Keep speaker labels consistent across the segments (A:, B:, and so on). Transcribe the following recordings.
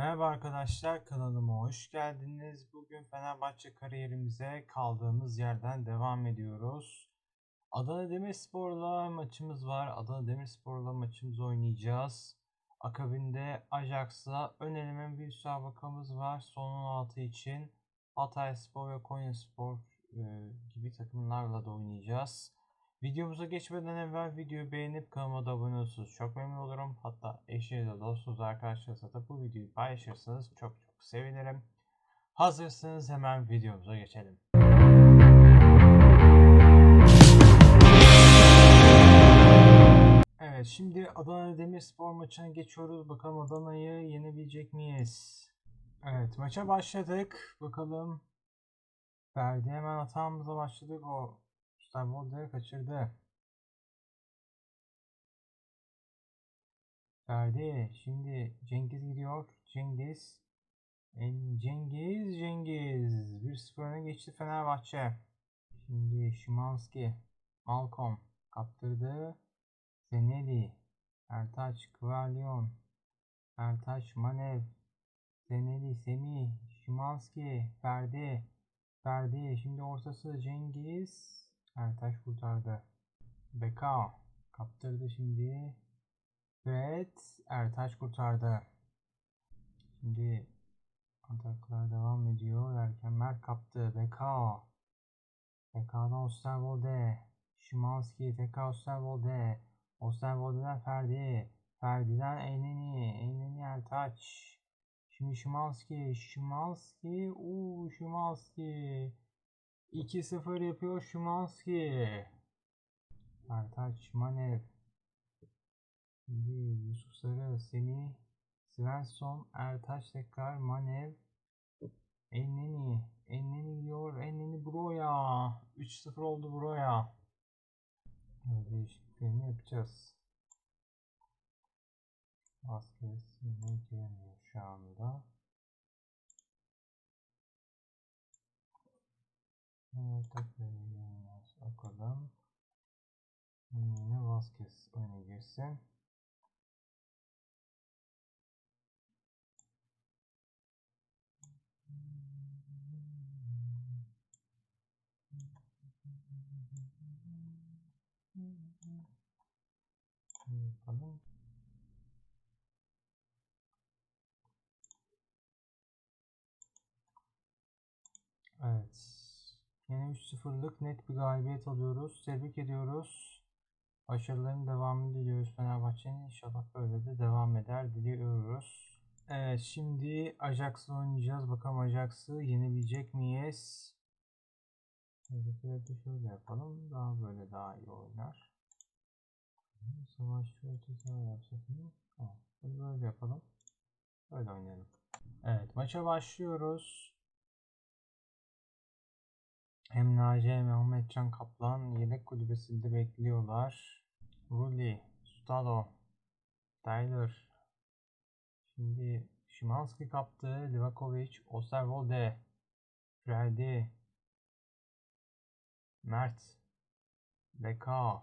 A: Merhaba arkadaşlar kanalıma hoş geldiniz. Bugün Fenerbahçe kariyerimize kaldığımız yerden devam ediyoruz. Adana Demirspor'la maçımız var. Adana Demirspor'la maçımızı oynayacağız. Akabinde Ajax'la ön eleme bir müsabakamız var. Son 16 için Hatayspor ve Konyaspor e, gibi takımlarla da oynayacağız. Videomuza geçmeden evvel videoyu beğenip kanalıma da abone olursanız çok memnun olurum. Hatta eşinizle dostunuz arkadaşlarınızla da bu videoyu paylaşırsanız çok çok sevinirim. Hazırsanız hemen videomuza geçelim. Evet şimdi Adana Demirspor maçına geçiyoruz. Bakalım Adana'yı yenebilecek miyiz? Evet maça başladık. Bakalım. Ferdi hemen hatamıza başladık. O Starboard'ları kaçırdı. Ferdi şimdi Cengiz gidiyor. Cengiz. En Cengiz Cengiz 1-0 öne geçti Fenerbahçe. Şimdi Şimanski. Malcolm kaptırdı. Zeneli. Ertaç Kvalyon. Ertaç Manev. Zeneli Semih. Şimanski. Ferdi. Ferdi. Şimdi ortası Cengiz. Ertaş kurtardı. Bekao. Kaptırdı şimdi. Fred. Ertaç kurtardı. Şimdi ataklar devam ediyor. Derken Mert kaptı. Bekao. Bekao'dan Osterwolde. Şimanski. Tekrar Osterwolde. Osterwolde'den Ferdi. Ferdi'den Eneni. Eneni Ertaç. Şimdi Şimanski. Şimanski. Uuu Şimanski. 2-0 yapıyor Şimanski. Ertaç Manev. Şimdi Yusuf Sarı, Semih, Svensson, Ertaç tekrar Manev. Enneni. Enneni gidiyor. Enneni Broya. 3-0 oldu Broya. Değişikliklerini yapacağız. Vasquez yine giremiyor şu anda. Evet, tekrar bakalım. Yine Vasquez oyuna girsin. Bakalım. Evet. Yine 3-0'lık net bir galibiyet alıyoruz. Tebrik ediyoruz. Başarıların devamını diliyoruz Fenerbahçe'nin. İnşallah böyle de devam eder diliyoruz. Evet şimdi Ajax'la oynayacağız. Bakalım Ajax'ı yenebilecek miyiz? Hedefileri şöyle yapalım. Daha böyle daha iyi oynar. Savaşçı orta saha yapsak mı? Tamam. Bunu böyle yapalım. Böyle oynayalım. Evet maça başlıyoruz. Hem Naci hem Ahmetcan Kaplan yedek kulübesinde bekliyorlar. Rulli, Stalo, Tyler. Şimdi Şimanski kaptı. Livakovic, Osterwolde, Ferdi, Mert, Lekao.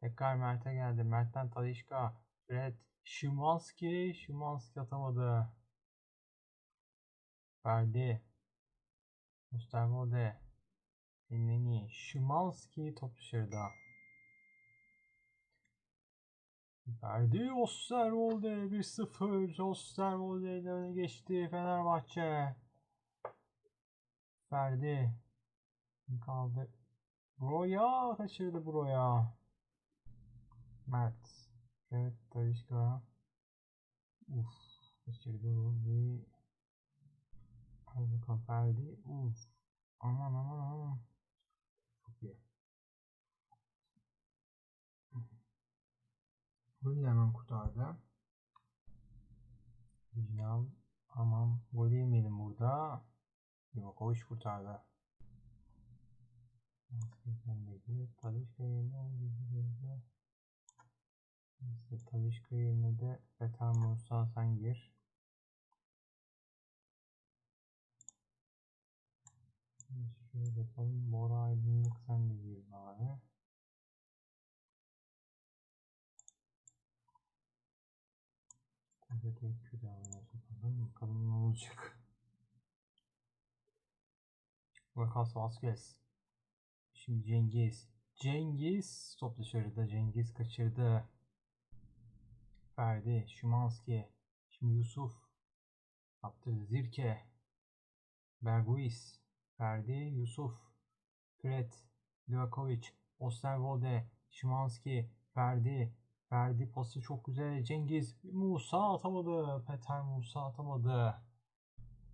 A: Tekrar Mert'e geldi. Mert'ten Talişka, Fred, Şimanski, Şimanski atamadı. Ferdi, Osterwolde, Elneni, Şimanski top dışarıda. Verdi Osterwolde 1-0. Osterwolde ile öne geçti Fenerbahçe. Ferdi kaldı. Broya kaçırdı Broya. Mert. Evet Talişka. Uf kaçırdı Rulli. Hadi bakalım Ferdi. Uf. Aman aman aman. Çok iyi. Golü hemen kurtardı. Dijnal aman gol yemeyelim burada. Livakovic kurtardı. Talişka yerine. İşte Talişka yerine de Betan Musa sen gir. Şöyle yapalım. Bora Aydınlık sen de gir bari. Tek bir daha yapalım. Bakalım ne olacak. Lucas Vazquez. Şimdi Cengiz. Cengiz top dışarıda. Cengiz kaçırdı. Ferdi. Şimanski. Şimdi Yusuf. Kaptırdı. Zirke. Berguis. Ferdi. Yusuf. Fred. Livakovic. Osterwolde. Şimanski. Ferdi. Ferdi pası çok güzel. Cengiz. Musa atamadı. Peter Musa atamadı.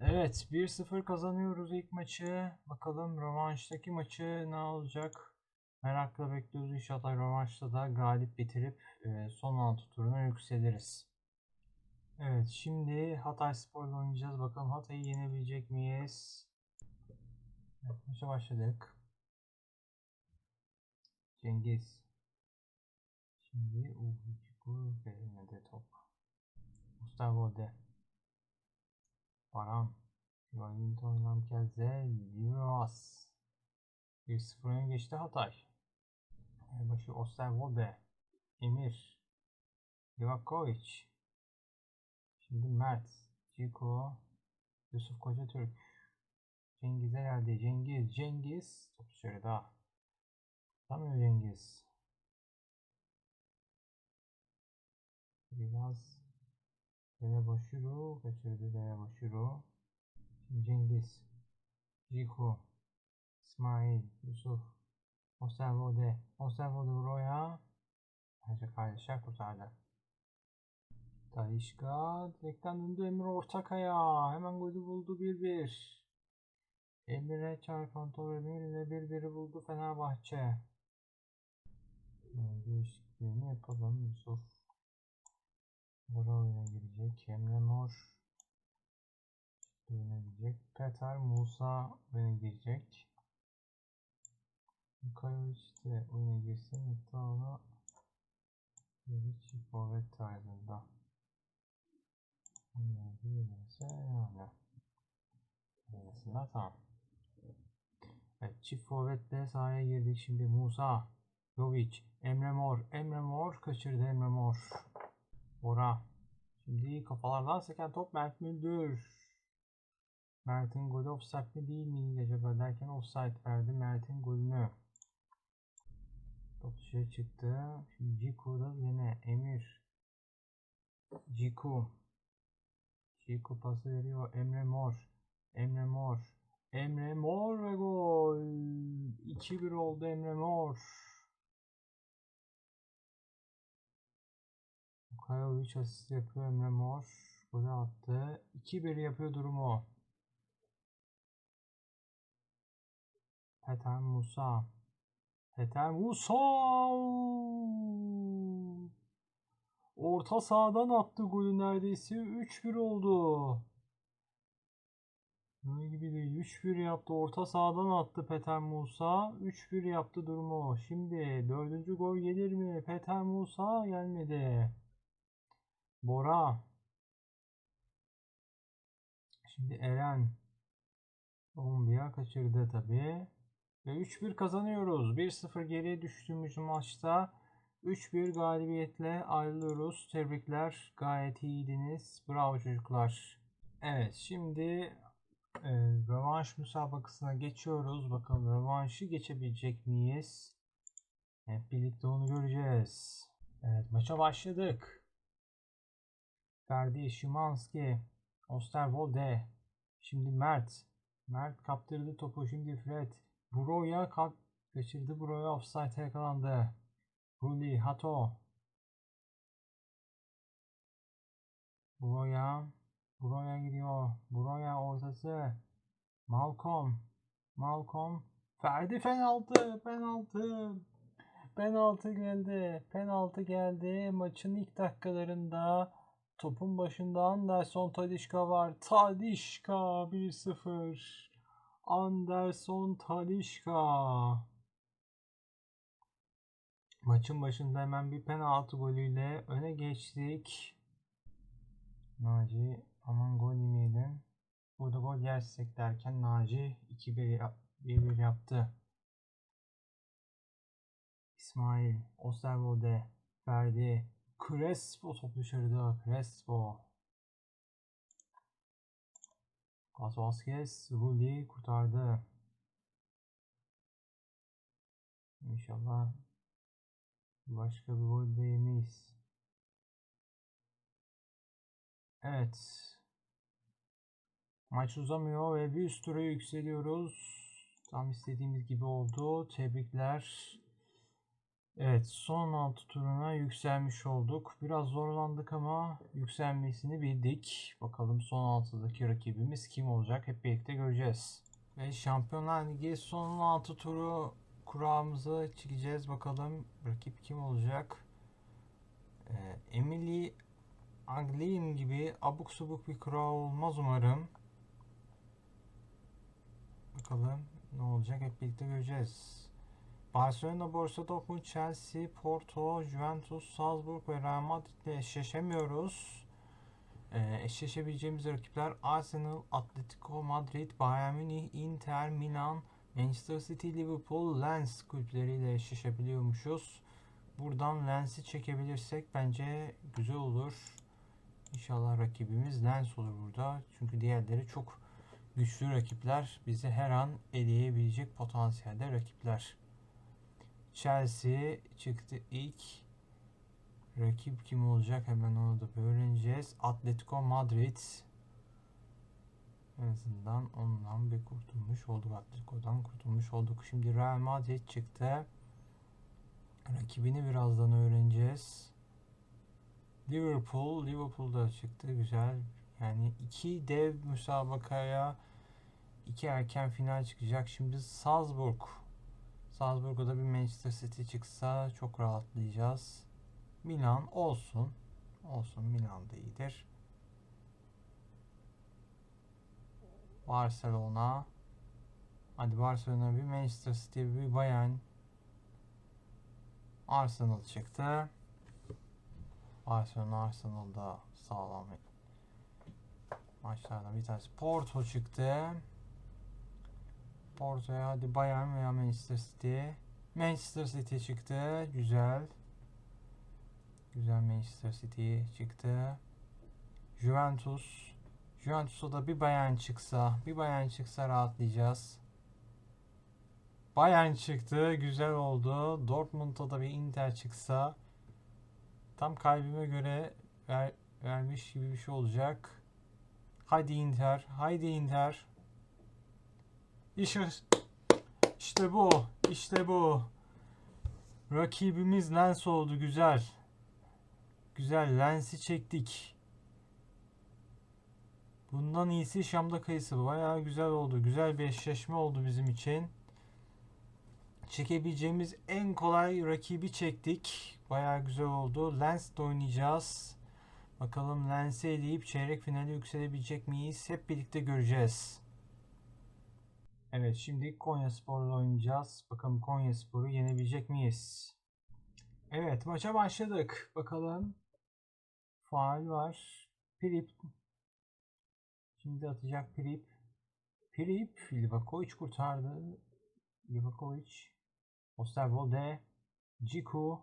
A: Evet 1-0 kazanıyoruz ilk maçı. Bakalım rövanştaki maçı ne olacak? Merakla bekliyoruz. İnşallah rövanşta da galip bitirip e, son 6 turuna yükseliriz. Evet şimdi Hatay Spor'la oynayacağız. Bakalım Hatay'ı yenebilecek miyiz? Evet, maça başladık. Cengiz. Şimdi Uğurcu verilmedi top. Mustafa Ode. Baran. Wellington Lamkelze. Livas. 1-0 öne geçti Hatay. Başı Osterwolde. Emir. Livakovic. Şimdi Mert. Ciko. Yusuf Kocatürk. Cengiz'e geldi. Cengiz. Cengiz. Top dışarıda. Tutamıyor Cengiz. Biraz Dere Başuru kaçırdı Dere Başuru. Şimdi Cengiz. Ciko. İsmail. Yusuf. Osterwolde. Osterwolde buraya. Bence kardeşler kurtardı. Talişka direkten döndü Emre Ortakaya. Hemen golü buldu 1-1. Emre çarpan top Emir ile 1-1'i buldu Fenerbahçe. Değişikliğini yapalım Yusuf. Bora oyuna girecek. Emre Mor oyuna girecek. Peter Musa oyuna girecek. Yukarıviç de oyuna girsin. Bir çift forvet tarzında. Onlar girerse yani. Arasında tamam. Evet, çift forvetle sahaya girdik. Şimdi Musa, Jovic, Emre Mor. Emre Mor kaçırdı Emre Mor. Bora. Şimdi kafalardan seken top Mert Müldür. Mert'in golü offside mi değil mi acaba derken offside verdi Mert'in golünü. Top dışarı çıktı. Şimdi Ciku'da yine Emir. Ciku. Ciku pası veriyor. Emre Mor. Emre Mor. Emre Mor ve gol. 2-1 oldu Emre Mor. Kayovic asist yapıyor Emre Mor. Golü attı. 2-1 yapıyor durumu. Peter Musa. Peter Musa. Orta sahadan attı golü neredeyse. 3-1 oldu. Ne gibi değil. 3-1 yaptı. Orta sahadan attı Peter Musa. 3-1 yaptı durumu. Şimdi dördüncü gol gelir mi? Peter Musa gelmedi. Bora. Şimdi Eren. Bombiya kaçırdı tabi. Ve 3-1 kazanıyoruz. 1-0 geriye düştüğümüz maçta 3-1 galibiyetle ayrılıyoruz. Tebrikler. Gayet iyiydiniz. Bravo çocuklar. Evet şimdi e, rövanş müsabakasına geçiyoruz. Bakalım rövanşı geçebilecek miyiz? Hep birlikte onu göreceğiz. Evet maça başladık. Ferdi, Şimanski, Osterwolde. Şimdi Mert. Mert kaptırdı topu. Şimdi Fred. Broya kap kaçırdı. Broya offside yakalandı. Ruli, Hato. Broya. Broya gidiyor. Broya ortası. Malcolm. Malcolm. Ferdi penaltı. Penaltı. Penaltı geldi. Penaltı geldi. Maçın ilk dakikalarında topun başında Anderson Talişka var. Talişka 1-0. Anderson Talişka. Maçın başında hemen bir penaltı golüyle öne geçtik. Naci aman gol yemeyelim. Burada gol yersek derken Naci 2-1 yaptı. İsmail, Osterwolde, Ferdi, Crespo top dışarıda. Crespo. Gas Vasquez Rulli kurtardı. İnşallah başka bir gol de yemeyiz. Evet. Maç uzamıyor ve bir üst tura yükseliyoruz. Tam istediğimiz gibi oldu. Tebrikler. Evet son 6 turuna yükselmiş olduk. Biraz zorlandık ama yükselmesini bildik. Bakalım son 6'daki rakibimiz kim olacak hep birlikte göreceğiz. Ve Şampiyonlar Ligi son 6 turu kurağımızı çekeceğiz. Bakalım rakip kim olacak. Ee, Emily Aglin gibi abuk subuk bir kura olmaz umarım. Bakalım ne olacak hep birlikte göreceğiz. Barcelona, Borussia Dortmund, Chelsea, Porto, Juventus, Salzburg ve Real Madrid ile eşleşemiyoruz. Ee, eşleşebileceğimiz rakipler Arsenal, Atletico Madrid, Bayern Münih, Inter, Milan, Manchester City, Liverpool, Lens kulüpleriyle eşleşebiliyormuşuz. Buradan Lens'i çekebilirsek bence güzel olur. İnşallah rakibimiz Lens olur burada. Çünkü diğerleri çok güçlü rakipler. Bizi her an eleyebilecek potansiyelde rakipler. Chelsea çıktı ilk. Rakip kim olacak hemen onu da öğreneceğiz. Atletico Madrid. En azından ondan bir kurtulmuş olduk. Atletico'dan kurtulmuş olduk. Şimdi Real Madrid çıktı. Rakibini birazdan öğreneceğiz. Liverpool, Liverpool'da çıktı. Güzel. Yani iki dev müsabakaya iki erken final çıkacak. Şimdi Salzburg. Salzburg'a da bir Manchester City çıksa çok rahatlayacağız. Milan olsun. Olsun Milan da iyidir. Barcelona. Hadi Barcelona bir Manchester City bir Bayern. Arsenal çıktı. Barcelona Arsenal'da sağlam maçlardan bir tanesi. Porto çıktı. Porto'ya hadi Bayern veya Manchester City. Manchester City çıktı. Güzel. Güzel Manchester City çıktı. Juventus. Juventus'a da bir Bayern çıksa, bir Bayern çıksa rahatlayacağız. Bayern çıktı. Güzel oldu. Dortmund'a da bir Inter çıksa tam kalbime göre ver, vermiş gibi bir şey olacak. Haydi Inter. Haydi Inter. İşte, işte bu. İşte bu. Rakibimiz Lens oldu. Güzel. Güzel. Lens'i çektik. Bundan iyisi Şam'da kayısı. Bayağı güzel oldu. Güzel bir eşleşme oldu bizim için. Çekebileceğimiz en kolay rakibi çektik. Bayağı güzel oldu. Lens de oynayacağız. Bakalım Lens'i eleyip çeyrek finale yükselebilecek miyiz? Hep birlikte göreceğiz. Evet şimdi Konya Spor'la oynayacağız. Bakalım Konya Spor'u yenebilecek miyiz? Evet maça başladık. Bakalım. Faal var. Prip. Şimdi atacak Prip. Prip. Livakovic kurtardı. Livakovic. Osterwolde. Ciku.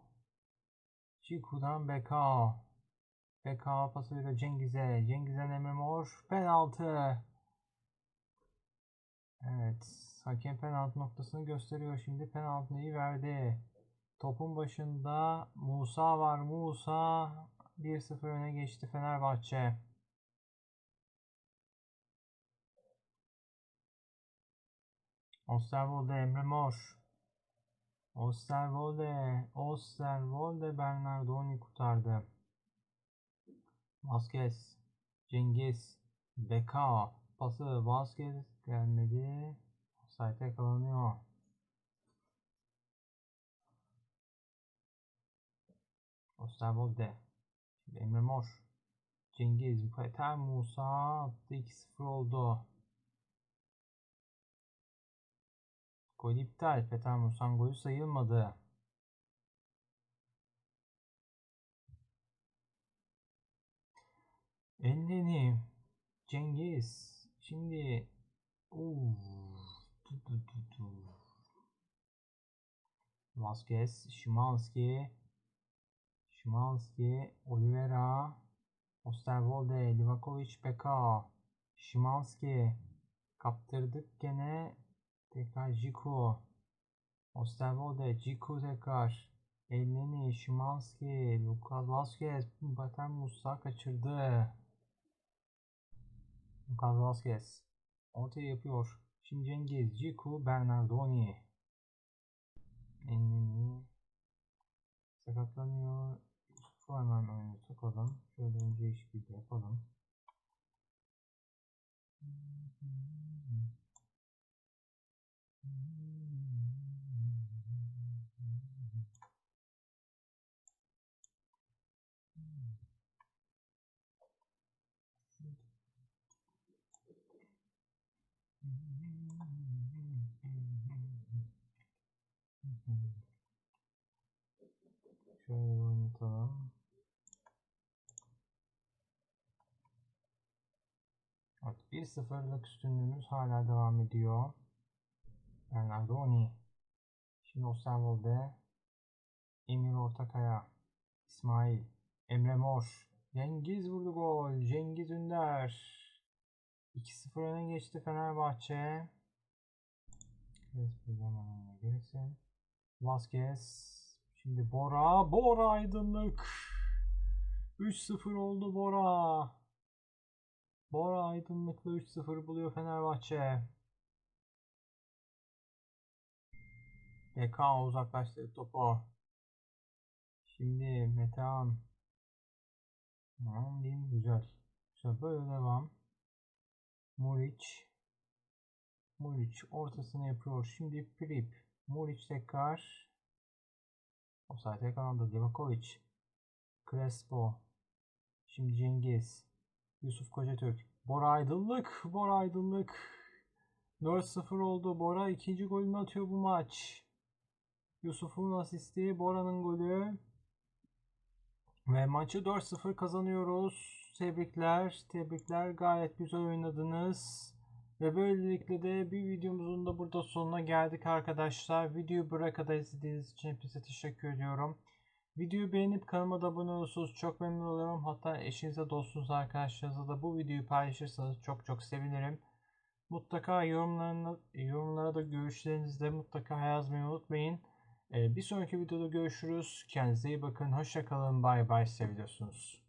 A: Ciku'dan Beka. Beka pasıyla Cengiz'e. Cengiz'e Emre Mor. Penaltı. Evet. Hakem penaltı noktasını gösteriyor. Şimdi penaltıyı verdi. Topun başında Musa var. Musa 1-0 öne geçti Fenerbahçe. Osterwolde Emre Mor. Osterwolde. Osterwolde Bernardoni kurtardı. Vasquez. Cengiz. Beka. Pası Vasquez gelmedi. Offside yakalanıyor. Osterwolde. Şimdi Emre Mor. Cengiz. Peter Musa attı. 2-0 oldu. Gol iptal. Peter Musa'nın golü sayılmadı. Elneni. Cengiz. Şimdi Vasquez, Şimanski, Şimanski, Oliveira, Osterwolde, Livakovic, Beka. Şimanski. Kaptırdık gene. Tekrar Jiku. Osterwolde. Jiku tekrar. Elneni. Şimanski. Lucas Vazquez. Baten Musa kaçırdı. Lucas Vazquez. Ortaya yapıyor. Şimdi Cengiz. Jiku. Bernardoni. Elneni. Sakatlanıyor. Şu hemen oyunu sokalım. Şöyle önce işbirliği yapalım. Şöyle oynatalım. Evet, 1-0'lık üstünlüğümüz hala devam ediyor. Bernardoni. Şimdi Osterwolde. Emir Ortakaya. İsmail. Emre Mor. Cengiz vurdu gol. Cengiz Ünder. 2-0 öne geçti Fenerbahçe. Hemen oyuna girsin. Vazquez. Şimdi Bora. Bora aydınlık. 3-0 oldu Bora. Bora aydınlıkla 3-0 buluyor Fenerbahçe. BK uzaklaştırdı topu. Şimdi Metehan. Tamam diyeyim güzel. Güzel böyle devam. Muriç. Muriç ortasını yapıyor. Şimdi Prip. Muriç tekrar. O saat yakalandı. Livakovic. Crespo. Şimdi Cengiz. Yusuf Kocatürk. Bora Aydınlık. Bora Aydınlık. 4-0 oldu. Bora ikinci golünü atıyor bu maç. Yusuf'un asisti. Bora'nın golü. Ve maçı 4-0 kazanıyoruz. Tebrikler. Tebrikler. Gayet güzel oynadınız. Ve böylelikle de bir videomuzun da burada sonuna geldik arkadaşlar. Videoyu buraya kadar izlediğiniz için hepinize teşekkür ediyorum. Videoyu beğenip kanalıma da abone olursanız çok memnun olurum. Hatta eşinize, dostunuza, arkadaşlarınıza da bu videoyu paylaşırsanız çok çok sevinirim. Mutlaka yorumlara da görüşlerinizi de mutlaka yazmayı unutmayın. Ee, bir sonraki videoda görüşürüz. Kendinize iyi bakın. Hoşçakalın. Bay bay. Seviyorsunuz.